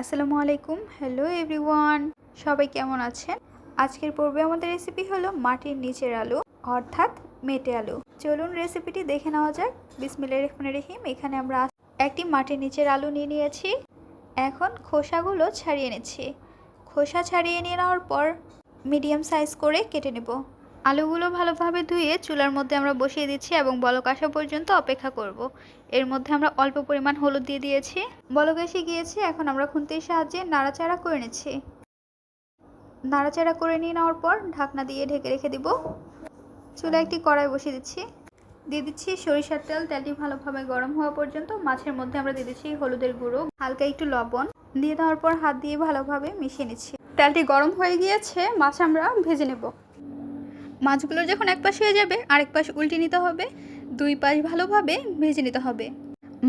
আসসালামু আলাইকুম hello everyone সবাই কেমন আছেন? আজকের পর্বে আমাদের রেসিপি হলো মাটির নিচের আলু, অর্থাৎ মেটে আলু। চলুন রেসিপিটি দেখে নেওয়া যাক। বিসমিল্লাহির রহমানির রহিম, এখানে আমরা একটি মাটির নিচের আলু নিয়ে নিয়েছি। এখন খোসাগুলো ছাড়িয়ে নিচ্ছি। খোসা ছাড়িয়ে নিয়ে নেওয়ার পর মিডিয়াম সাইজ করে কেটে নেব। আলুগুলো ভালোভাবে ধুয়ে চুলার মধ্যে আমরা বসিয়ে দিচ্ছি এবং বলক আসা পর্যন্ত অপেক্ষা করব। এর মধ্যে আমরা অল্প পরিমাণ হলুদ দিয়ে দিয়েছি। বলক এসে গিয়েছে, এখন আমরা খুন্তির সাহায্যে নাড়াচাড়া করে নিচ্ছি। নাড়াচাড়া করে নিয়ে নেওয়ার পর ঢাকনা দিয়ে ঢেকে রেখে দিব। চুলা একটি কড়াই বসিয়ে দিচ্ছি। দিয়ে দিচ্ছি সরিষার তেল। তেলটি ভালোভাবে গরম হওয়া পর্যন্ত মাছের মধ্যে আমরা দিয়ে দিচ্ছি হলুদের গুঁড়ো, হালকা একটু লবণ। দিয়ে দেওয়ার পর হাত দিয়ে ভালোভাবে মিশিয়ে নিচ্ছি। তেলটি গরম হয়ে গিয়েছে, মাছ আমরা ভেজে নেব। মাছগুলো যখন এক পাশ হয়ে যাবে, আরেক পাশ উল্টে নিতে হবে, দুই পাশ ভালোভাবে ভেজে নিতে হবে।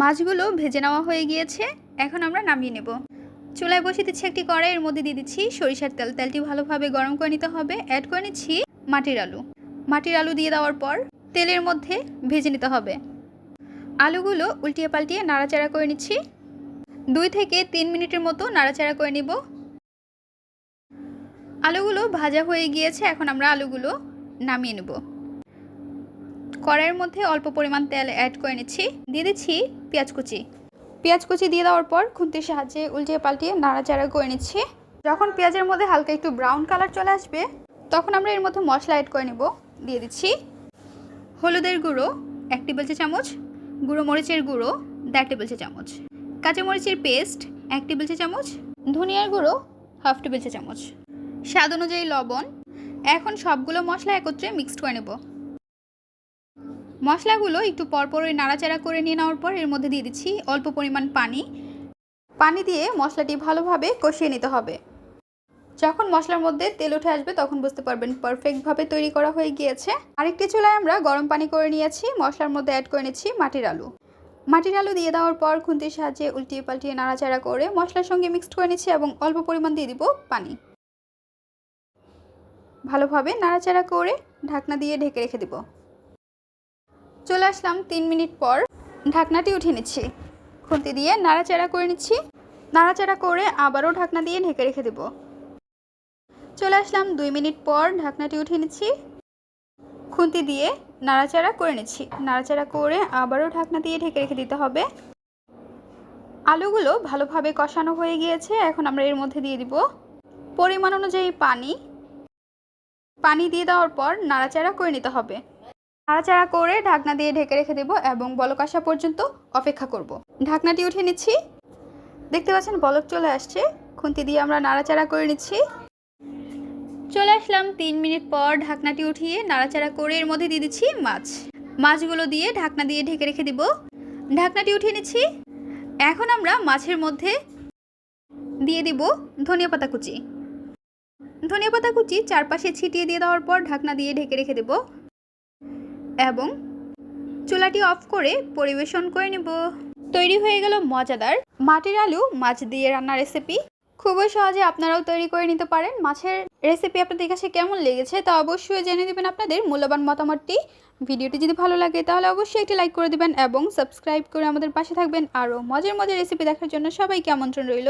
মাছগুলো ভেজে নেওয়া হয়ে গিয়েছে, এখন আমরা নামিয়ে নেব। চুলায় বসিয়ে দিচ্ছি একটি কড়াইয়ের মধ্যে দিয়ে দিচ্ছি সরিষার তেল। তেলটি ভালোভাবে গরম করে নিতে হবে। অ্যাড করে নিচ্ছি মাটির আলু। মাটির আলু দিয়ে দেওয়ার পর তেলের মধ্যে ভেজে নিতে হবে। আলুগুলো উল্টিয়ে পাল্টিয়ে নাড়াচাড়া করে নিচ্ছি। দুই থেকে তিন মিনিটের মতো নাড়াচাড়া করে নিব। আলুগুলো ভাজা হয়ে গিয়েছে, এখন আমরা আলুগুলো নামিয়ে নেব। কড়াইয়ের মধ্যে অল্প পরিমাণ তেল অ্যাড করে নিচ্ছি। দিয়ে দিচ্ছি পেঁয়াজ কুচি। পেঁয়াজ কুচি দিয়ে দেওয়ার পর খুন্তির সাহায্যে উল্টিয়ে পাল্টিয়ে নাড়াচাড়া করে নিচ্ছি। যখন পেঁয়াজের মধ্যে হালকা একটু ব্রাউন কালার চলে আসবে, তখন আমরা এর মধ্যে মশলা অ্যাড করে নেব। দিয়ে দিচ্ছি হলুদের গুঁড়ো এক টেবিল চা চামচ, গুঁড়ো মরিচের গুঁড়ো দেড় টেবিল চা চামচ কাঁচামরিচের পেস্ট এক টেবিল চা চামচ, ধনিয়ার গুঁড়ো হাফ টেবিল চা চামচ। স্বাদ অনুযায়ী লবণ এখন সবগুলো মশলা একত্রে মিক্সড করে নেব। মশলাগুলো একটু পরপরই নাড়াচাড়া করে নিয়ে নেওয়ার পর এর মধ্যে দিয়ে দিচ্ছি অল্প পরিমাণ পানি। পানি দিয়ে মশলাটি ভালোভাবে কষিয়ে নিতে হবে। যখন মশলার মধ্যে তেল উঠে আসবে তখন বুঝতে পারবেন পারফেক্টভাবে তৈরি করা হয়ে গিয়েছে। আরেকটি চুলায় আমরা গরম পানি করে নিয়েছি, মশলার মধ্যে অ্যাড করে নিচ্ছি মাটির আলু। মাটির আলু দিয়ে দেওয়ার পর খুন্তির সাহায্যে উল্টিয়ে পাল্টিয়ে নাড়াচাড়া করে মশলার সঙ্গে মিক্সড করে নিচ্ছি এবং অল্প পরিমাণ দিয়ে দিব পানি। ভালোভাবে নাড়াচাড়া করে ঢাকনা দিয়ে ঢেকে রেখে দেব। চলে আসলাম তিন মিনিট পর ঢাকনাটি উঠিয়ে নিচ্ছি। খুন্তি দিয়ে নাড়াচাড়া করে নিচ্ছি। নাড়াচাড়া করে আবারও ঢাকনা দিয়ে ঢেকে রেখে দেব। চলে আসলাম দুই মিনিট পর ঢাকনাটি উঠিয়ে নিচ্ছি। খুন্তি দিয়ে নাড়াচাড়া করে নিচ্ছি। নাড়াচাড়া করে আবারও ঢাকনা দিয়ে ঢেকে রেখে দিতে হবে। আলুগুলো ভালোভাবে কষানো হয়ে গিয়েছে। এখন আমরা এর মধ্যে দিয়ে দিব। পরিমাণ অনুযায়ী পানি পানি দিয়ে দেওয়ার পর নাড়াচাড়া করে নিতে হবে। নাড়াচাড়া করে ঢাকনা দিয়ে ঢেকে রেখে দেবো এবং বলক আসা পর্যন্ত অপেক্ষা করব। ঢাকনাটি উঠিয়ে নিচ্ছি। দেখতে পাচ্ছেন বলক চলে আসছে। খুন্তি দিয়ে আমরা নাড়াচাড়া করে নিচ্ছি। চলে আসলাম তিন মিনিট পর ঢাকনাটি উঠিয়ে নাড়াচাড়া করে এর মধ্যে দিয়ে দিচ্ছি মাছ। মাছগুলো দিয়ে ঢাকনা দিয়ে ঢেকে রেখে দিব। ঢাকনাটি উঠিয়ে নিচ্ছি। এখন আমরা মাছের মধ্যে দিয়ে দিব ধনিয়া পাতা কুচি। ধনিয়া পাতা কুচি চারপাশে ছিটিয়ে দিয়ে দেওয়ার পর ঢাকনা দিয়ে ঢেকে রেখে দেব এবং চুলাটি অফ করে পরিবেশন করে নেব। তৈরি হয়ে গেল মজাদার মাটির আলু মাছ দিয়ে রান্নার রেসিপি খুবই সহজে আপনারাও তৈরি করে নিতে পারেন। মাছের রেসিপি আপনাদের কাছে কেমন লেগেছে তা অবশ্যই জেনে দেবেন আপনাদের মূল্যবান মতামতটি। ভিডিওটি যদি ভালো লাগে তাহলে অবশ্যই একটি লাইক করে দেবেন এবং সাবস্ক্রাইব করে আমাদের পাশে থাকবেন। আরও মজার মজার রেসিপি দেখার জন্য সবাইকে আমন্ত্রণ রইল।